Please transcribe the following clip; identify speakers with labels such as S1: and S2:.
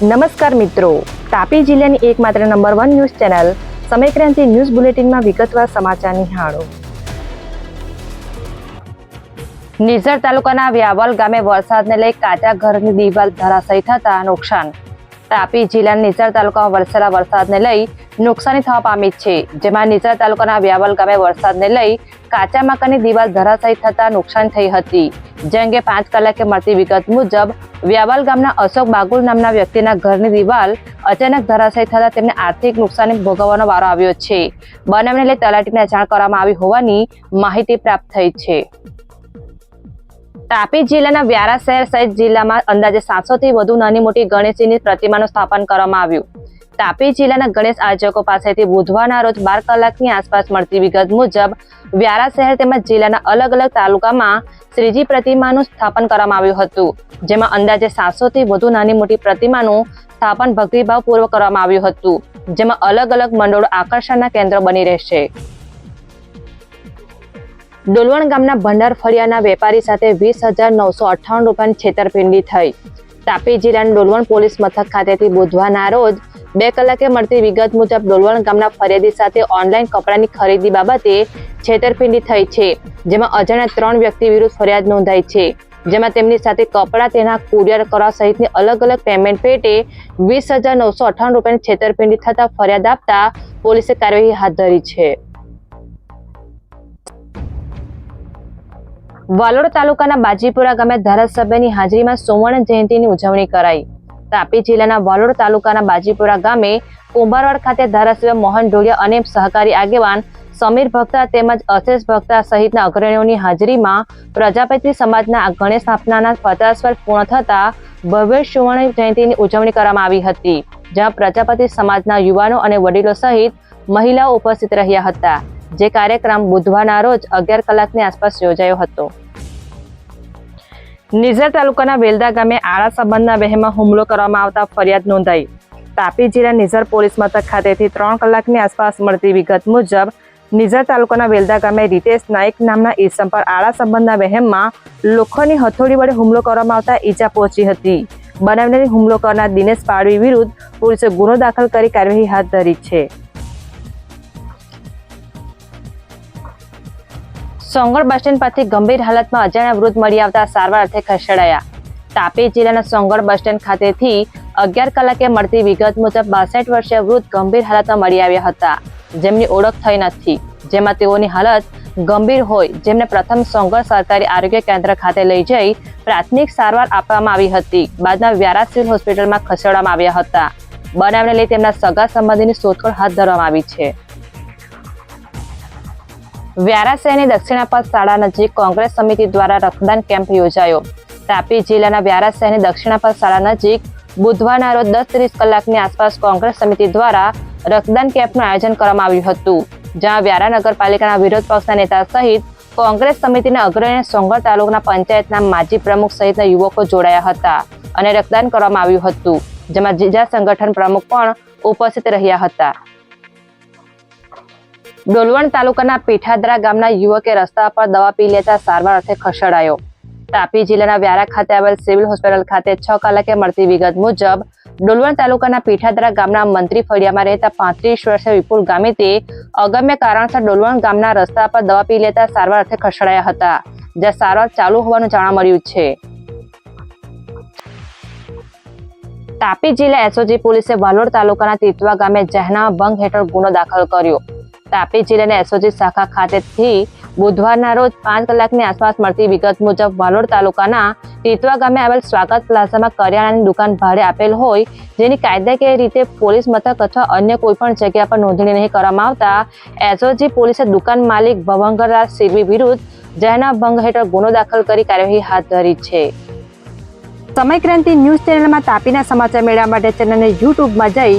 S1: નમસ્કાર મિત્રો. તાપી જિલ્લાની એકમાત્ર number one news channel Samaykranti news બુલેટિનમાં વિગતવાર સમાચાર નિહાળો. નિઝર તાલુકાના વ્યાવલ ગામે વરસાદને લઈ કાચા ઘરની દિવાલ ધરાશયી થતા નુકસાન. તાપી જિલ્લાના નિઝર તાલુકામાં વરસેલા વરસાદને લઈ નુકસાની થવા પામી છે. જેમાં નિઝર તાલુકાના વ્યાવલ ગામે વરસાદને લઈ કાચા મકાનની દિવાલ ધરાશયી થતા નુકસાન થઈ હતી. જે અંગે પાંચ કલાકે મળતી વિગત મુજબ વ્યાવલ ગામના અશોક બાગુલ નામના વ્યક્તિના ઘરની દિવાલ અચાનક ધરાશયી થતા તેમને આર્થિક નુકસાની ભોગવવાનો વારો આવ્યો છે. બનાવને લઈ તલાટીને જાણ કરવામાં આવી હોવાની માહિતી પ્રાપ્ત થઈ છે. તાપી જિલ્લાના વ્યારા શહેર સહિત જિલ્લામાં અંદાજે સાતસો થી વધુ નાની મોટી ગણેશજીની પ્રતિમાનું સ્થાપન કરવામાં આવ્યું. તાપી જિલ્લાના ગણેશ આયોજકો પાસેથી બુધવારના રોજ બાર કલાકની આસપાસ મળતી વિગત મુજબ, વ્યારા શહેર તેમજ જિલ્લાના અલગ અલગ તાલુકામાં શ્રીજી પ્રતિમાનું સ્થાપન કરવામાં આવ્યું હતું, જેમાં અંદાજે સાતસોથી વધુ નાની મોટી પ્રતિમાનું સ્થાપન ભક્તિભાવપૂર્વક કરવામાં આવ્યું હતું, જેમાં અલગ અલગ મંડળો આકર્ષણના કેન્દ્ર બની રહેશે. ડોલવણ ગામના ભંડાર ફળિયાના વેપારી સાથે વીસ હજાર નવસો અઠ્ઠાવન રૂપિયાની છેતરપિંડી થઈ. તાપી જિલ્લાના ડોલવણ પોલીસ મથક ખાતેથી બુધવારના રોજ બે કલાકે મળતી વિગત મુજબ ડોલવણ ગામના ફરિયાદી સાથે ઓનલાઈન કપડાની ખરીદી બાબતે છેતરપિંડી થઈ છે, જેમાં અજાણ્યા ત્રણ વ્યક્તિ વિરુદ્ધ ફરિયાદ નોંધાઈ છે. જેમાં તેમની સાથે કપડાં તેના કુરિયર કરવા સહિતની અલગ અલગ પેમેન્ટ પેટે વીસ હજાર નવસો અઠાણું રૂપિયાની છેતરપિંડી થતા ફરિયાદ આપતા પોલીસે કાર્યવાહી હાથ ધરી છે. વાલોડ તાલુકાના બાજીપુરા ગામે ધારાસભ્યની હાજરીમાં સુવર્ણ જયંતિની ઉજવણી કરાઈ. તાપી જિલ્લાના વાલોડ તાલુકાના બાજીપુરા ગામે કુંભારવાડ ખાતે ધારાસભ્ય મોહન ઢોળિયા અને સહકારી આગેવાન સમીર ભક્તા તેમજ અશેષ ભક્તા સહિતના અગ્રણીઓની હાજરીમાં પ્રજાપતિ સમાજના ગણેશ સ્થાપનાના પચાસ વર્ષ પૂર્ણ થતા ભવ્ય સુવર્ણ જયંતિની ઉજવણી કરવામાં આવી હતી, જ્યાં પ્રજાપતિ સમાજના યુવાનો અને વડીલો સહિત મહિલાઓ ઉપસ્થિત રહ્યા હતા. જે કાર્યક્રમ બુધવારના રોજ અગિયાર કલાકની આસપાસ યોજાયો હતો. નિઝર તાલુકાના વેલદા ગામે આળા સંબંધના વહેમાં હુમલો કરવામાં આવતા ફરિયાદ નોંધાઈ. તાપી જિલ્લા નિઝર પોલીસ મથક ખાતેથી ત્રણ કલાકની આસપાસ મળતી વિગત મુજબ, નિઝર તાલુકાના વેલદા ગામે રીતેશ નાઇક નામના ઈસમ પર આળા સંબંધના વહેમમાં લોખંડની હથોડી વડે હુમલો કરવામાં આવતા ઈજા પહોંચી હતી. બનાવનારી હુમલો કરનાર દિનેશ પાડવી વિરુદ્ધ પોલીસે ગુનો દાખલ કરી કાર્યવાહી હાથ ધરી છે. સોંગડ બસ સ્ટેન્ડ પરથી ગંભીર હાલતમાં અજાણ્યા વૃદ્ધ મળી આવતા સારવાર અર્થે ખસેડાયા. તાપી જિલ્લાના સોંગળ બસ સ્ટેન્ડ ખાતેથી અગિયાર કલાકે મળતી વિગત મુજબ બાસઠ વર્ષીય વૃદ્ધ ગંભીર હાલતમાં મળી આવ્યા હતા, જેમની ઓળખ થઈ નથી, જેમાં તેઓની હાલત ગંભીર હોય, જેમને પ્રથમ સોંગળ સરકારી આરોગ્ય કેન્દ્ર ખાતે લઈ જઈ પ્રાથમિક સારવાર આપવામાં આવી હતી, બાદમાં વ્યારા સિવિલ હોસ્પિટલમાં ખસેડવામાં આવ્યા હતા. બનાવને લઈ તેમના સગા સંબંધીની શોધખોળ હાથ ધરવામાં આવી છે. વ્યારા શહેરની દક્ષિણાપથ શાળા નજીક કોંગ્રેસ સમિતિ દ્વારા રક્તદાન કેમ્પ યોજાયો. તાપી જિલ્લાના વ્યારા શહેરની દક્ષિણાપથ શાળા નજીક બુધવારના રોજ દસ ત્રીસ કલાકની આસપાસ કોંગ્રેસ સમિતિ દ્વારા રક્તદાન કેમ્પનું આયોજન કરવામાં આવ્યું હતું, જ્યાં વ્યારા નગરપાલિકાના વિરોધ પક્ષના નેતા સહિત કોંગ્રેસ સમિતિના અગ્રણી સોંગર તાલુકાના પંચાયતના માજી પ્રમુખ સહિતના યુવકો જોડાયા હતા અને રક્તદાન કરવામાં આવ્યું હતું, જેમાં જીજા સંગઠન પ્રમુખ પણ ઉપસ્થિત રહ્યા હતા. ડોલવણ તાલુકાના પીઠાદરા ગામના યુવકે રસ્તા પર દવા પી લેતા સારવાર અર્થે ખસેડાયો. તાપી જિલ્લાના વ્યારા ખાતે આવેલ સિવિલ હોસ્પિટલ ખાતે છ કલાકે મળતી વિગત મુજબ, ડોલવણ તાલુકાના પીઠાદરા ગામના મંત્રી ફળિયામાં રહેતા પાંત્રીસ વર્ષે વિપુલ ગામિતે અગમ્ય કારણસર ડોલવણ ગામના રસ્તા પર દવા પી લેતા સારવાર અર્થે ખસેડાયા હતા, જ્યાં સારવાર ચાલુ હોવાનું જાણવા મળ્યું છે. તાપી જિલ્લા એસઓજી પોલીસે વાલોડ તાલુકાના તીતવા ગામે જહેના ભંગ હેઠળ ગુનો દાખલ કર્યો. તાપી જિલ્લાના એસઓજી શાખા ખાતેથી બુધવારના રોજ પાંચ કલાકની આસપાસ મળતી વિગત મુજબ વાલોડ તાલુકાના ટીતવા ગામે આવેલ સ્વાગત પ્લાઝામાં કરિયાણાની દુકાન ભાડે આપેલ હોય, જેની કાયદાકીય રીતે પોલીસ મથક અથવા અન્ય કોઈપણ જગ્યા પર નોંધણી નહીં કરવામાં આવતા, એસઓજી પોલીસે દુકાન માલિક ભવંગરલાલ સિરવી વિરુદ્ધ જાહેરના ભંગ હેઠળ ગુનો દાખલ કરી કાર્યવાહી હાથ ધરી છે. સમયક્રાંતિ ન્યૂઝ ચેનલમાં તાપીના સમાચાર મેળવવા માટે ચેનલને યુટ્યુબમાં જઈ